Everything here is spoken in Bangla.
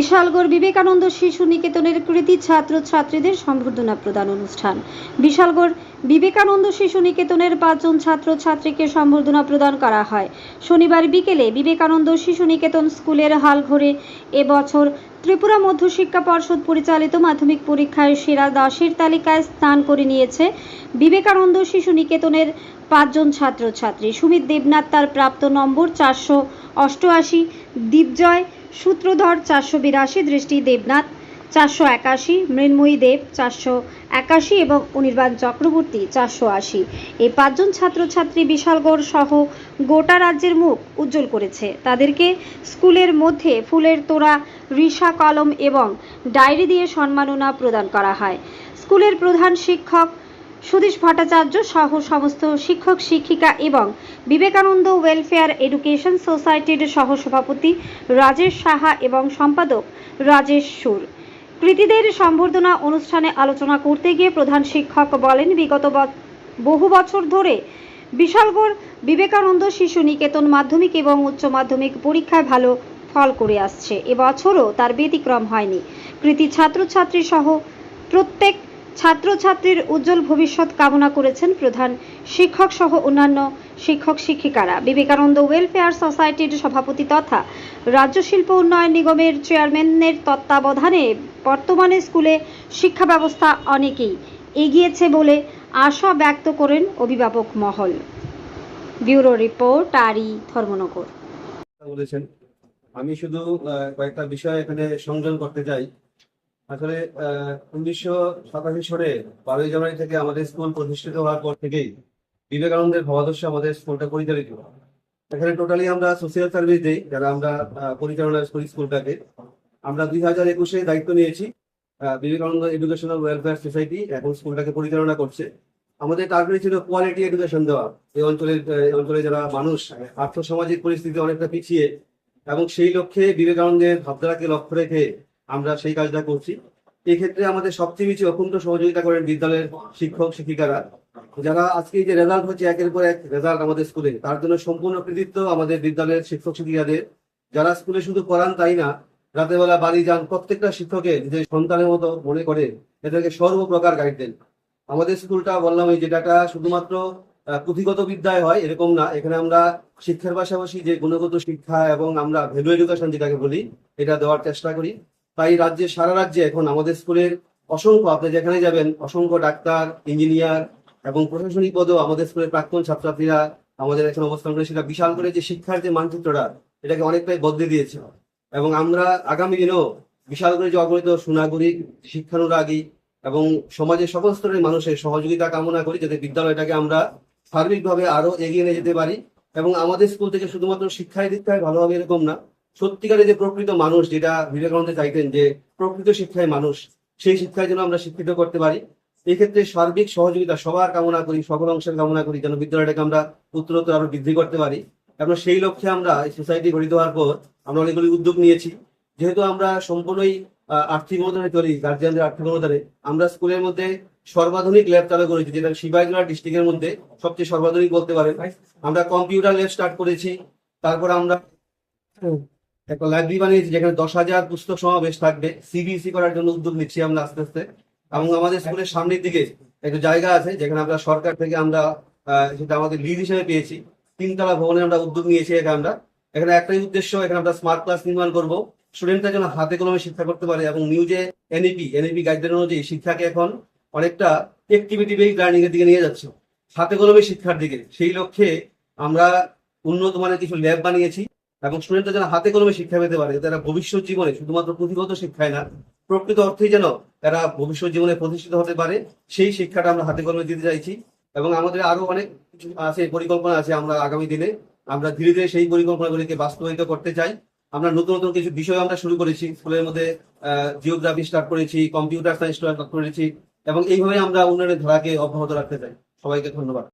বিশালগড় বিবেকানন্দ শিশু নিকেতনের কৃতি ছাত্র ছাত্রীদের সম্বর্ধনা প্রদান অনুষ্ঠান। বিশালগড় বিবেকানন্দ শিশু নিকেতনের পাঁচজন ছাত্র ছাত্রীকে সম্বর্ধনা প্রদান করা হয়। শনিবার বিকেলে বিবেকানন্দ শিশু নিকেতন স্কুলের হাল ঘরে এবছর ত্রিপুরা মধ্যশিক্ষা পর্ষদ পরিচালিত মাধ্যমিক পরীক্ষায় সেরা দাসের তালিকায় স্থান করে নিয়েছে বিবেকানন্দ শিশু নিকেতনের পাঁচজন ছাত্রছাত্রী। সুমিত দেবনাথ তার প্রাপ্ত নম্বর চারশো অষ্টআশি, দীপজয় সূত্রধর চারশো বিরাশি দৃষ্টি দেবনাথ, চারশো একাশি মৃন্ময়ী দেব, চারশো একাশি এবং অনির্বাণ চক্রবর্তী চারশো আশি। এই পাঁচজন ছাত্রছাত্রী বিশালগড় সহ গোটা রাজ্যের মুখ উজ্জ্বল করেছে। তাদেরকে স্কুলের মধ্যে ফুলের তোড়া, রিসা কলম এবং ডায়েরি দিয়ে সম্মাননা প্রদান করা হয়। স্কুলের প্রধান শিক্ষক সুদীশ ভট্টাচার্য সহ সমস্ত শিক্ষক, শিক্ষিকা এবং বিবেকানন্দ ওয়েলফেয়ার এডুকেশন সোসাইটির সহসভাপতি রাজেশ সাহা এবং সম্পাদক রাজেশ সুর। কৃতিদের সম্বর্ধনা অনুষ্ঠানে আলোচনা করতে গিয়ে প্রধান শিক্ষক বলেন, বিগত বহু বছর ধরে বিশালগড় বিবেকানন্দ শিশু নিকেতন মাধ্যমিক এবং উচ্চ মাধ্যমিক পরীক্ষায় ভালো ফল করে আসছে। এবছরও তার ব্যতিক্রম হয়নি। কৃতি ছাত্রছাত্রী সহ প্রত্যেক ছাত্রছাত্রীর উজ্জ্বল ভবিষ্যৎ কামনা করেছেন প্রধান শিক্ষক সহ অন্যান্য শিক্ষক শিক্ষিকারা। বিবেকানন্দ ওয়েলফেয়ার সোসাইটির সভাপতি তথা রাজ্য শিল্প উন্নয়ন নিগমের চেয়ারম্যানের তত্ত্বাবধানে বর্তমানে স্কুলে শিক্ষা ব্যবস্থা অনেকেই এগিয়েছে বলে আশা ব্যক্ত করেন অভিভাবক মহল। ব্যুরো রিপোর্ট, আরি, ধর্মনগর। বলেছেন। আমি শুধু কয়েকটা বিষয় এখানে সংযোজন করতে চাই। আসলে উনিশশো সাতাশি সনে বারোই জানুয়ারি থেকে আমাদের স্কুল প্রতিষ্ঠিত হওয়ার পর থেকেই বিবেকানন্দের ভাবাদর্শে আমাদের স্কুলটা পরিচালিত এখানে টোটালি আমরা সোশিয়াল সার্ভিস দিই, যারা আমরা পরিচালনা করি স্কুলটাকে। আমরা দুই হাজার একুশে দায়িত্ব নিয়েছি বিবেকানন্দ এডুকেশনাল ওয়েলফেয়ার সোসাইটি এখন স্কুলটাকে পরিচালনা করছে। আমাদের টার্গেট ছিল কোয়ালিটি এডুকেশন দেওয়া। এই অঞ্চলের, এই অঞ্চলে যারা মানুষ, আর্থসামাজিক পরিস্থিতি অনেকটা পিছিয়ে, এবং সেই লক্ষ্যে বিবেকানন্দের ভাবধারাকে লক্ষ্য রেখে আমরা সেই কাজটা করছি। এক্ষেত্রে আমাদের সবচেয়ে বেশি অকুণ্ঠ সহযোগিতা করেন বিদ্যালয়ের শিক্ষক, শিক্ষিকারা। যারা আজকে যে রেজাল্ট হচ্ছে, একের পর এক রেজাল্ট আমাদের স্কুলে তার জন্য সম্পূর্ণ কৃতিত্ব আমাদের বিদ্যালয়ের শিক্ষক, শিক্ষিকাদের। যারা স্কুলে শুধু পড়ান তাই না রাতের বেলা বাড়ি যান, প্রত্যেকটা শিক্ষকের নিজের সন্তানের মতো মনে করে এদেরকে সর্বপ্রকার গাইড দেন। আমাদের স্কুলটা বললাম এই যেটা শুধুমাত্র পুঁথিগত বিদ্যায় হয় এরকম না। এখানে আমরা শিক্ষার পাশাপাশি যে গুণগত শিক্ষা এবং আমরা ভ্যালু এডুকেশন যেটাকে বলি, এটা দেওয়ার চেষ্টা করি। তাই রাজ্যে, সারা রাজ্যে এখন আমাদের স্কুলের অসংখ্য, আপনি যেখানে যাবেন, অসংখ্য ডাক্তার, ইঞ্জিনিয়ার এবং প্রশাসনিক পদেও আমাদের স্কুলের প্রাক্তন ছাত্রছাত্রীরা আমাদের এখানে অবস্থান করে, সেটা বিশাল করে যে শিক্ষার যে মানচিত্রটা, এটাকে অনেকটাই বদলে দিয়েছে। এবং আমরা আগামী দিনেও বিশাল করে যে অগণিত সুনাগরিক, শিক্ষানুরাগী এবং সমাজের সকল স্তরের মানুষের সহযোগিতা কামনা করি, যাতে বিদ্যালয়টাকে আমরা সার্বিকভাবে আরও এগিয়ে নিয়ে যেতে পারি। এবং আমাদের স্কুল থেকে শুধুমাত্র শিক্ষায় দীক্ষায় ভালো হবে এরকম না সত্যিকারের যে প্রকৃত মানুষ যেটা বিবেকানন্দ চাইতেন যে প্রকৃত শিক্ষায় মানুষ, সেই শিক্ষায় যেন আমরা শিক্ষিত করতে পারি। এই ক্ষেত্রে সার্বিক সহযোগিতা, সবার কামনা করি, সকল অংশের কামনা করি, যেন বিদ্যালয়টাকে আমরা উত্তরোত্তর আরও বৃদ্ধি করতে পারি। এবং সেই লক্ষ্যে আমরা সোসাইটি গঠিত হওয়ার পর আমরা অনেকগুলি উদ্যোগ নিয়েছি। যেহেতু আমরা সম্পূর্ণই আর্থিক অনুদানে চলি গার্জিয়ানদের আর্থিক অনুদানে আমরা স্কুলের মধ্যে সর্বাধুনিক ল্যাব চালু করেছি, যেটা শিবাইজলা ডিস্ট্রিক্টের মধ্যে সবচেয়ে সর্বাধুনিক বলতে পারেন। আমরা কম্পিউটার ল্যাব স্টার্ট করেছি, তারপর আমরা একটা লাইব্রেরি বানিয়েছি, যেখানে দশ হাজার পুস্তক সমাবেশ থাকবে। সিবিএসই করার জন্য উদ্যোগ নিচ্ছি আমরা আস্তে আস্তে। এবং আমাদের স্কুলের সামনের দিকে একটা জায়গা আছে, যেখানে আমরা সরকার থেকে আমরা সেটা আমাদের লিড হিসেবে পেয়েছি। তিনতলা ভবনে আমরা উদ্যোগ নিয়েছি এখানে আমরা। এখানে একটাই উদ্দেশ্য, এখানে আমরা স্মার্ট ক্লাস নির্মাণ করব। স্টুডেন্টরা যেন হাতে কলমে শিক্ষা করতে পারে এবং নিউ যে এনইপি এনইপি গাইডলাইন অনুযায়ী শিক্ষাকে এখন অনেকটা অ্যাক্টিভিটি বেসড লার্নিং এর দিকে নিয়ে যাচ্ছে। হাতে কলমে শিক্ষার দিকে। সেই লক্ষ্যে আমরা উন্নত মানের কিছু ল্যাব বানিয়েছি। এবং স্টুডেন্টরা যেন হাতে কলমে শিক্ষা পেতে পারে, তারা ভবিষ্যৎ জীবনে শুধুমাত্র পুঁথিগত শিক্ষায় না, প্রকৃত অর্থেই যেন তারা ভবিষ্যৎ জীবনে প্রতিষ্ঠিত হতে পারে, সেই শিক্ষাটা আমরা হাতে কলমে দিতে চাইছি। এবং আমাদের আরও অনেক কিছু আছে, পরিকল্পনা আছে আমরা আগামী দিনে। আমরা ধীরে ধীরে সেই পরিকল্পনাগুলিকে বাস্তবায়িত করতে চাই। আমরা নতুন নতুন কিছু বিষয় আমরা শুরু করেছি, স্কুলের মধ্যে জিওগ্রাফি স্টার্ট করেছি কম্পিউটার সায়েন্স স্টার্ট করেছি, এবং এইভাবে আমরা উন্নয়নের ধারাকে অব্যাহত রাখতে চাই। সবাইকে ধন্যবাদ।